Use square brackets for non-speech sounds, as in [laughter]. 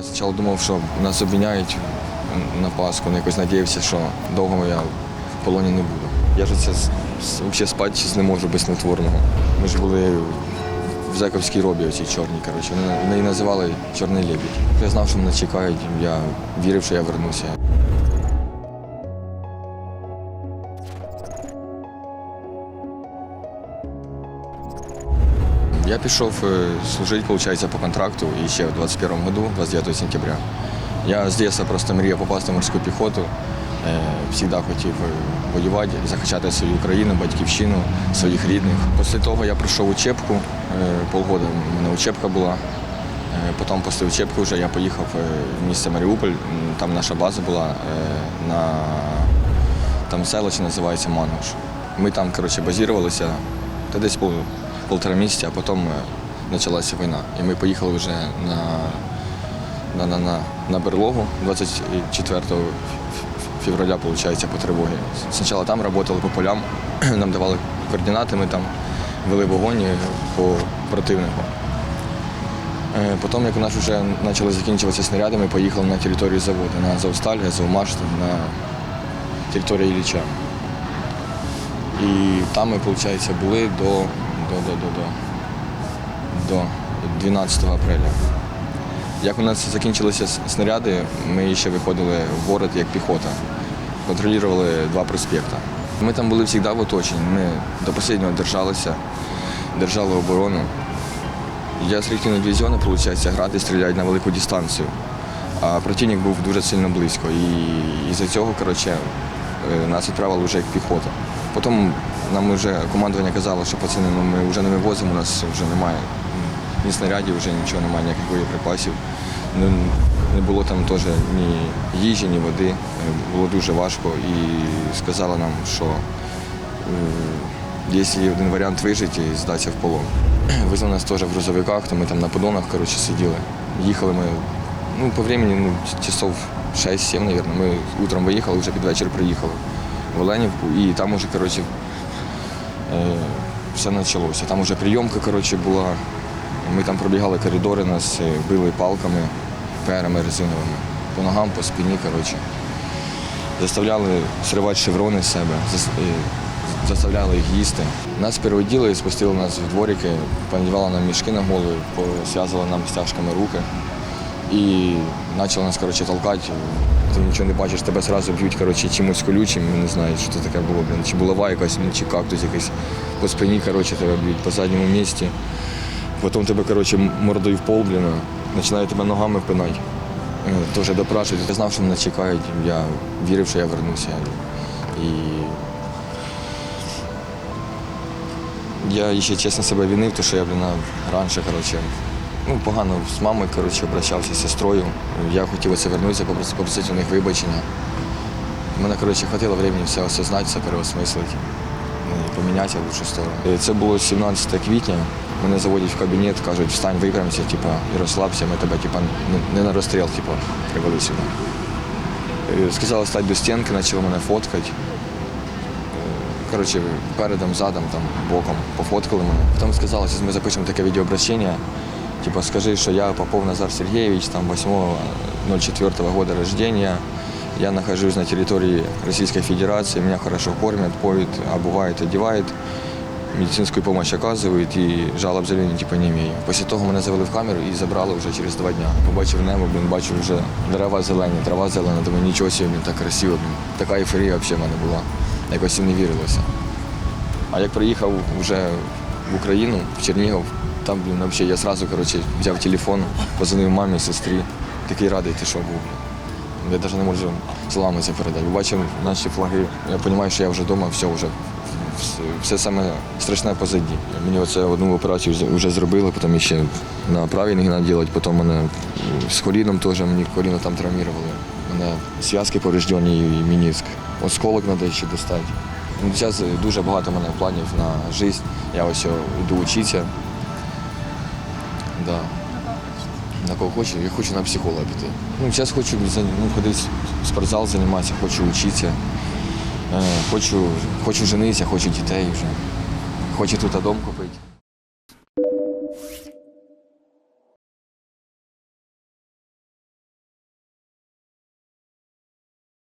Я спочатку думав, що нас обміняють на Пасху, якось сподівався, що довго я в полоні не буду. Я ж це взагалі спати не можу без снотворного. Ми ж були в Зековській робі, оці чорні, коротше. Вони її називали Чорний лебідь. Я знав, що мене чекають, я вірив, що я вернуся. Я пішов е, служити, виходить, по контракту і ще в 21 году, 29 сентября. Я з дитинства просто мріяв попасти в морську піхоту. Е, Всігда хотів е, воювати, захищати свою Україну, батьківщину, своїх рідних. Після того я пройшов учебку, полгода у мене учебка була. Потім після учебки вже я поїхав в місто Маріуполь, там наша база була на там селище називається Мангуш. Ми там коротше, базувалися та десь пол, полтора місяця, а потім е, почалася війна. І ми поїхали вже на, на, на, на, на берлогу 24 февраля, виходить, по тривогі. Спочатку там працювали по полям, [clears throat] нам давали координати, ми там вели вогонь по противнику. Е, Потім, як у нас вже почали закінчуватися снаряди, ми поїхали на територію заводу, на Азовсталь, Азовмашт, на територію Ілліча. І там ми, виходить, були до, до, до, до, до, до 12 апреля. Як у нас закінчилися снаряди, ми ще виходили в город як піхота. Контролювали два проспекти. Ми там були завжди в оточенні. Ми до останнього держалися, держали оборону. Я з реактивного дивізіону, виходить, грати стріляють на велику дистанцію. А противник був дуже сильно близько. І із-за цього, коротше, е, нас відправили вже як піхота. Потім нам вже командування казало, що пацани, ну, ми вже не вивозимо, у нас вже немає ні снарядів, вже нічого немає, ніяких боєприпасів. Ну, не було там теж ні їжі, ні води. Було дуже важко. І сказали нам, що е, є один варіант вижити і здатися в полон. [clears throat] Везли нас теж в грузовиках, то ми там на подонах коротше, сиділи. Їхали ми ну, по времени ну, часов 6-7, мабуть. Ми утром виїхали, вже під вечір приїхали в Оленівку. І там уже коротше, все почалося. Там вже прийомка коротше, була. Ми там пробігали коридори, нас е, били палками, перами резиновими, по ногам, по спині. Коротше. Заставляли сривати шеврони з себе, е, заставляли їх їсти. Нас переоділи, спустили нас в дворики, понадівали нам мішки на голову, зв'язали нам стяжками руки і почали нас коротше, толкати. Ти нічого не бачиш, тебе одразу б'ють коротше, чимось колючим, не знаю, що це таке було, блін. Чи булава якась, ну, чи кактус якийсь по спині, коротше, тебе б'ють по задньому місці. Потім тебе коротше, мордою в пол, блін, починає тебе ногами пинати. Е, Теж допрашують. Я знав, що мене чекають. Я вірив, що я вернуся. І я ще чесно себе винив, тому що я блін, раніше коротше, ну, погано з мамою коротше, обращався, з сестрою. Я хотів оце вернутися, попросити, у них вибачення. Мене коротше, хватило времени все осознати, все переосмислити, ну, і поміняти в лучшу сторону. Е, Це було 17 квітня. Мене заводять в кабінет, кажуть, встань, випрямся, типа, і розслабся, ми тебе типа, не- не на розстріл типа, привели сюди. Сказали стати до стінки, почали мене фоткати. Коротше, передом, задом, там, боком пофоткали мене. Потім сказали, що ми запишемо таке відеообращення. Типа, скажи, що я Попов Назар Сергеевич, там 8.04 года рождения. Я нахожусь на территории Российской Федерации, меня хорошо кормят, поют, обувают, одевают, медицинскую помощь оказывают и жалоб заявлення типа, не имею. Після того мене завели в камеру і забрали вже через два дня. Побачив небо, блін, бачу вже дерева зелені, трава зелена, думаю, нічого собі, блін, так красиво, блін. Така ейфорія взагалі в мене була. Якось і не вірилося. А як приїхав вже в Україну, в Чернігів, там, блін, взагалі я одразу коротше, взяв телефон, позвонив мамі, сестрі. Такий радий, ти що був. Я навіть не можу словами це передати. Бачив наші флаги, я розумію, що я вже вдома, все вже все, саме страшне позаді. Мені оце одну операцію вже- зробили, потім ще на правій треба робити, потім мене з коліном теж, мені коліно там травмували. Мене зв'язки повреждені і мініск. Осколок треба ще достати. Ну, Зараз дуже багато в мене планів на життя. Я ось йду вчитися. Да. На кого хочу, я хочу на психолога піти. Ну, зараз хочу ну, ходити в спортзал займатися, хочу вчитися. Е, хочу, хочу женитися, хочу дітей вже. Хочу тут дом купити.